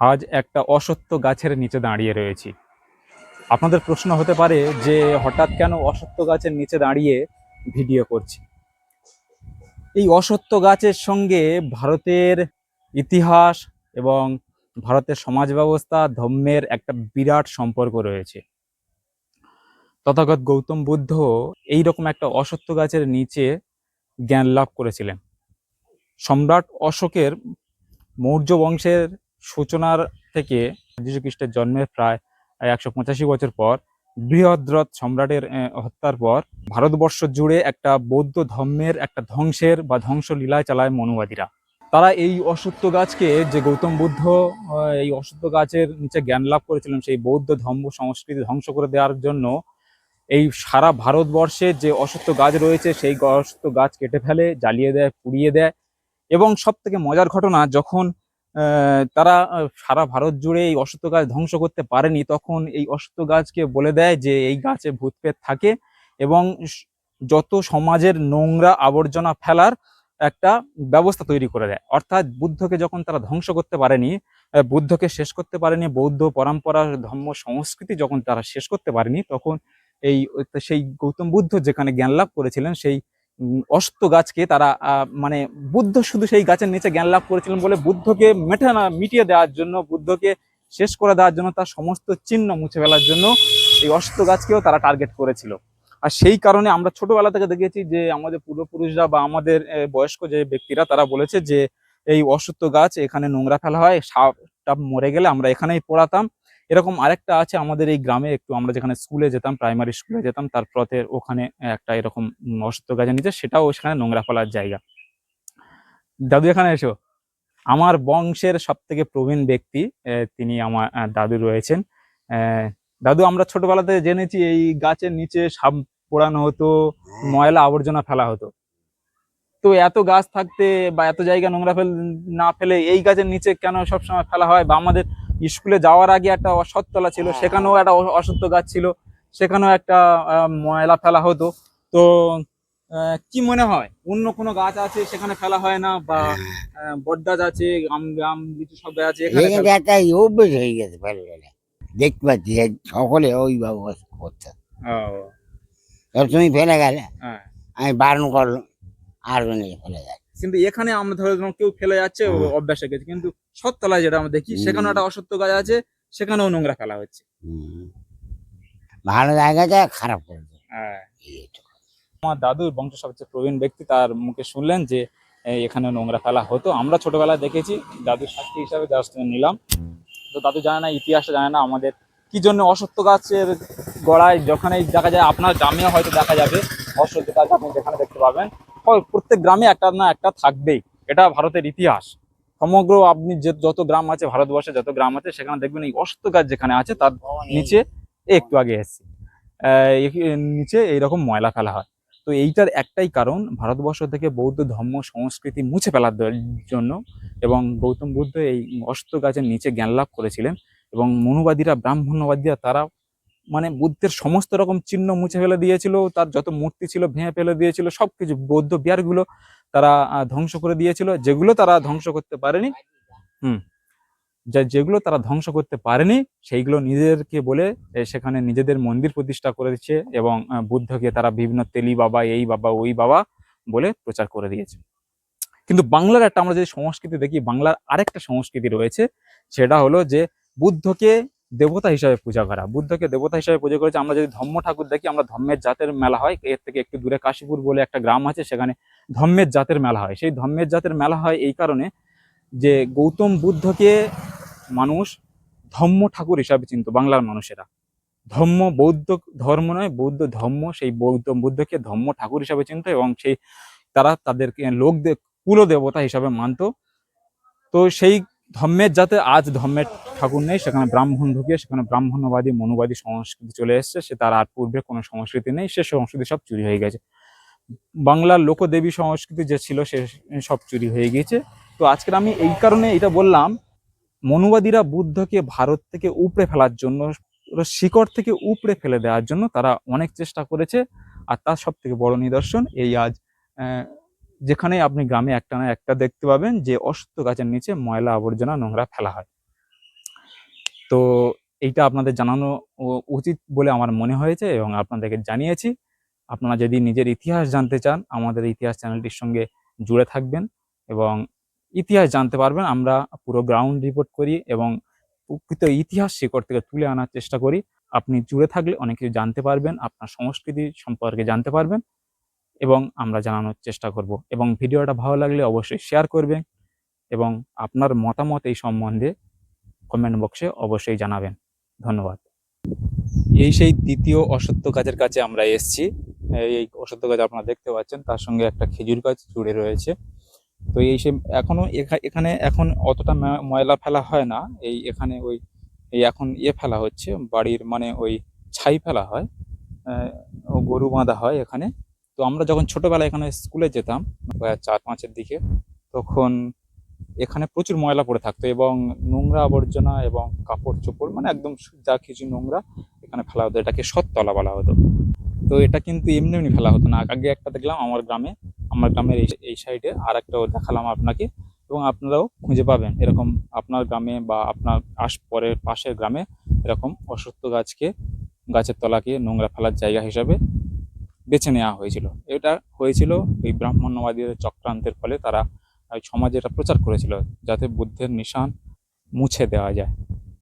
আজ একটা অসত্য গাছের নিচে দাঁড়িয়ে রয়েছি। আপনাদের প্রশ্ন হতে পারে যে হঠাৎ কেন অসত্য গাছের নিচে দাঁড়িয়ে ভিডিও করছি? এই অসত্য গাছের সঙ্গে ভারতের ইতিহাস এবং ভারতের সমাজ ব্যবস্থা, ধর্মের একটা বিরাট সম্পর্ক রয়েছে। তথাগত গৌতম বুদ্ধ এই রকম একটা অসত্য গাছের নিচে জ্ঞান লাভ করেছিলেন। সম্রাট অশোকের মৌর্য বংশের সূচনার থেকে যীশু খ্রিস্টের জন্মের প্রায় একশো পঁচাশি বছর পর, বৃহদ্রথ সম্রাটের হত্যার পর ভারতবর্ষ জুড়ে একটা বৌদ্ধ ধর্মের একটা ধ্বংসের বা ধ্বংসলীলা চালায় মনুবাদীরা। তারা এই অসত্য গাছকে, যে গৌতম বুদ্ধ এই অসত্য গাছের নিচে জ্ঞান লাভ করেছিলেন, সেই বৌদ্ধ ধর্ম সংস্কৃতি ধ্বংস করে দেওয়ার জন্য, এই সারা ভারতবর্ষে যে অসত্য গাছ রয়েছে, সেই অসত্য গাছ কেটে ফেলে, জ্বালিয়ে দেয়, পুড়িয়ে দেয়। এবং সব থেকে মজার ঘটনা, যখন তারা সারা ভারত জুড়ে এই অসত্য গাছ ধ্বংস করতে পারেনি। তখন এই অসত্য গাছকে বলে দেয় যে, এই গাছে ভূতপ্রেত থাকে এবং যত সমাজের নোংরা আবর্জনা ফেলার একটা ব্যবস্থা তৈরি করে দেয়। অর্থাৎ বুদ্ধকে যখন তারা ধ্বংস করতে পারেনি বুদ্ধকে শেষ করতে পারেনি, বৌদ্ধ পরম্পরা, ধর্ম, সংস্কৃতি যখন তারা শেষ করতে পারেনি, তখন এই, সেই গৌতম বুদ্ধ যেখানে জ্ঞান লাভ করেছিলেন, সেই উম, অসত্য গাছকে তারা মানে বুদ্ধ শুধু সেই গাছের নিচে জ্ঞান লাভ করেছিলেন বলে বুদ্ধকে মেটে না মিটিয়ে দেওয়ার জন্য বুদ্ধকে শেষ করে দেওয়ার জন্য তার সমস্ত চিহ্ন মুছে ফেলার জন্য এই অসত্য গাছকেও তারা টার্গেট করেছিল। আর সেই কারণে আমরা ছোটবেলা থেকে দেখেছি যে আমাদের পূর্বপুরুষরা বা আমাদের বয়স্ক যে ব্যক্তিরা তারা বলেছে যে এই অসত্য গাছ এখানে নোংরা ফেলা হয় সাপ মরে গেলে আমরা এখানেই পড়াতাম। এরকম আরেকটা আছে আমাদের এই গ্রামে, একটু আমরা যেখানে স্কুলে যেতাম প্রাইমারি স্কুলে যেতাম, তার পথের ওখানে একটা এরকম অসত্য গাছের নিচে সেটাও সেখানে নোংরা ফেলার জায়গা। দাদু এখানে এসো। আমার বংশের সব থেকে প্রবীণ ব্যক্তি তিনি আমার দাদু রয়েছেন। দাদু, আমরা ছোটবেলাতে জেনেছি এই গাছের নিচে সাপ পোড়ানো হতো, ময়লা আবর্জনা ফেলা হতো। তো এত গাছ থাকতে বা এত জায়গা নোংরা ফেল, না ফেলে এই গাছের নিচে কেন সবসময় ফেলা হয় বা আমাদের স্কুলে যাওয়ার আগে একটা অসত্তলা ছিল সেখানেও একটা অসত্য গাছ ছিল সেখানেও একটা ময়লা ফেলা হতো। তো কি মনে হয়? অন্য কোনো গাছ আছে সেখানে ফেলা হয় না বা আহ, বটগাছ আছে আম আম লিচু সব গাছ আছে এখানে একটা অভ্যেস হয়ে গেছে ফেলে দেখতে পাচ্ছি সকলে ওই ব্যবস্থা এবার তুমি ফেলে গেলে হ্যাঁ। আমি বারণ করলাম আর নিয়ে ফেলে যায় কিন্তু এখানে আমরা ধরো ধরো কেউ ফেলে যাচ্ছে। অভ্যাস গেছে। কিন্তু সৎতলায় যেটা আমরা দেখি সেখানেও হুম। একটা অসত্য গাছ আছে সেখানেও নোংরা ফেলা হচ্ছে। ভালো জায়গাটা খারাপ করবে হ্যাঁ। আমার দাদুর বংশ সবচেয়ে প্রবীণ ব্যক্তি তার মুখে শুনলেন যে এখানে নোংরা ফেলা হতো। আমরা ছোটবেলায় দেখেছি দাদুর সাক্ষী হিসাবে জাস্ট নিলাম। তো দাদু জানে না ইতিহাসটা জানে না আমাদের কি জন্য অসত্য গাছের গড়ায় যখন দেখা যায় আপনার গ্রামেও হয়তো দেখা যাবে অসত্য গাছ আপনি যেখানে দেখতে পাবেন। প্রত্যেক গ্রামে একটা না একটা থাকবেই। এটা ভারতের ইতিহাস। সমগ্র আপনি যে যত গ্রাম আছে ভারতবর্ষে যত গ্রাম আছে সেখানে দেখবেন এই অস্ত গাছ যেখানে আছে তার নিচে একটু আগে এসেছি। নিচে এইরকম ময়লা ফেলা হয়। তো এইটার একটাই কারণ ভারতবর্ষ থেকে বৌদ্ধ ধর্ম সংস্কৃতি মুছে ফেলার জন্য এবং গৌতম বুদ্ধ এই অস্ত গাছের নিচে জ্ঞান লাভ করেছিলেন এবং মনুবাদীরা ব্রাহ্মণ্যবাদীরা তারা মানে বুদ্ধের সমস্ত রকম চিহ্ন মুছে ফেলে দিয়েছিল, তার যত মূর্তি ছিল ভেঙে ফেলে দিয়েছিল সব কিছু বৌদ্ধ বিহারগুলো তারা ধ্বংস করে দিয়েছিল, যেগুলো তারা ধ্বংস করতে পারেনি। হুম। যা, যেগুলো তারা ধ্বংস করতে পারেনি, সেইগুলো নিজেদেরকে বলে সেখানে নিজেদের মন্দির প্রতিষ্ঠা করে দিচ্ছে এবং বুদ্ধকে তারা বিভিন্ন তেলি বাবা, এই বাবা, ওই বাবা বলে প্রচার করে দিয়েছে। কিন্তু বাংলার একটা আমরা যদি সংস্কৃতি দেখি, বাংলার আরেকটা সংস্কৃতি রয়েছে, সেটা হলো যে বুদ্ধকে দেবতা হিসাবে পূজা করা। বুদ্ধকে দেবতা হিসাবে পূজা করেছে। আমরা যদি ধর্ম ঠাকুর দেখি, আমরা ধর্মের জাতের মেলা হয়। এর থেকে একটু দূরে কাশীপুর বলে একটা গ্রাম আছে, সেখানে ধর্মের জাতের মেলা হয়। সেই ধর্মের জাতের মেলা হয় এই কারণে যে গৌতম বুদ্ধকে মানুষ ধর্ম ঠাকুর হিসাবে চিনত, বাংলার মানুষেরা। ধর্ম বৌদ্ধ ধর্ম নয়, বৌদ্ধ ধর্ম সেই বৌদ্ধ বুদ্ধকে ধর্ম ঠাকুর হিসাবে চিনত এবং সেই তারা তাদেরকে লোকদের কুলদেবতা হিসাবে মানতো। তো সেই ধর্মের যাতে আজ ধর্মের ঠাকুর নেই, সেখানে ব্রাহ্মণ ঢুকে, সেখানে ব্রাহ্মণবাদী, মনুবাদী সংস্কৃতি চলে এসছে, সে তার আর পূর্বে কোনো সংস্কৃতি নেই, সে সংস্কৃতি সব চুরি হয়ে গেছে। বাংলার লোকদেবী সংস্কৃতি যে ছিল, সে সব চুরি হয়ে গিয়েছে। তো আজকের আমি এই কারণে এটা বললাম, মনুবাদীরা বুদ্ধকে ভারত থেকে উপড়ে ফেলার জন্য শিকড় থেকে উপড়ে ফেলে দেওয়ার জন্য তারা অনেক চেষ্টা করেছে, আর তার সব থেকে বড় নিদর্শন এই আজ যেখানে আপনি গ্রামে একটা না একটা দেখতে পাবেন যে অসত্য গাছের নিচে ময়লা আবর্জনা নোংরা ফেলা হয়। তো এইটা আপনাদের জানানো উচিত বলে আমার মনে হয়েছে এবং আপনাদেরকে জানিয়েছি। আপনারা যদি নিজের ইতিহাস জানতে চান, আমাদের ইতিহাস চ্যানেলটির সঙ্গে জুড়ে থাকবেন এবং ইতিহাস জানতে পারবেন, আমরা পুরো গ্রাউন্ড রিপোর্ট করি এবং প্রকৃত ইতিহাস শিকড় থেকে তুলে আনার চেষ্টা করি। আপনি জুড়ে থাকলে অনেক কিছু জানতে পারবেন, আপনার সংস্কৃতি সম্পর্কে জানতে পারবেন। এবং আমরা জানানোর চেষ্টা করব। এবং ভিডিওটা ভালো লাগলে অবশ্যই শেয়ার করবেন এবং আপনার মতামত এই সম্বন্ধে কমেন্ট বক্সে অবশ্যই জানাবেন। ধন্যবাদ। এই সেই দ্বিতীয় অসত্য গাছের কাছে আমরা এসেছি। এই অসত্য গাছ আপনারা দেখতে পাচ্ছেন, তার সঙ্গে একটা খেজুর গাছ জুড়ে রয়েছে। তো এই সে এখনও এখা- এখানে এখন অতটা ময়লা ফেলা হয় না। এই এখানে ওই, এই এখন ইয়ে ফেলা হচ্ছে, বাড়ির মানে ওই ছাই ফেলা হয়। গরু বাঁধা হয় এখানে। তো আমরা যখন ছোটবেলায় এখানে স্কুলে যেতাম চার পাঁচের দিকে, তখন এখানে প্রচুর ময়লা পড়ে থাকতো এবং নোংরা আবর্জনা এবং কাপড় চোপড় মানে একদম যা কিছু নোংরা এখানে ফেলা হতো। এটাকে সৎতলা বলা হতো। তো এটা কিন্তু এমনি এমনি ফেলা হতো না। আগে একটা দেখলাম আমার গ্রামে, আমার গ্রামের এই এই সাইডে আর একটাও দেখালাম আপনাকে এবং আপনারাও খুঁজে পাবেন। এরকম আপনার গ্রামে বা আপনার আশ, পরের, পাশের গ্রামে এরকম অসত্য গাছকে, গাছের তলাকে নোংরা ফেলার জায়গা হিসাবে বেছে নেওয়া হয়েছিল। এটা হয়েছিল এই ব্রাহ্মণ্যবাদীদের চক্রান্তের ফলে তারা সমাজে এটা প্রচার করেছিল যাতে বুদ্ধের নিশান মুছে দেওয়া যায়।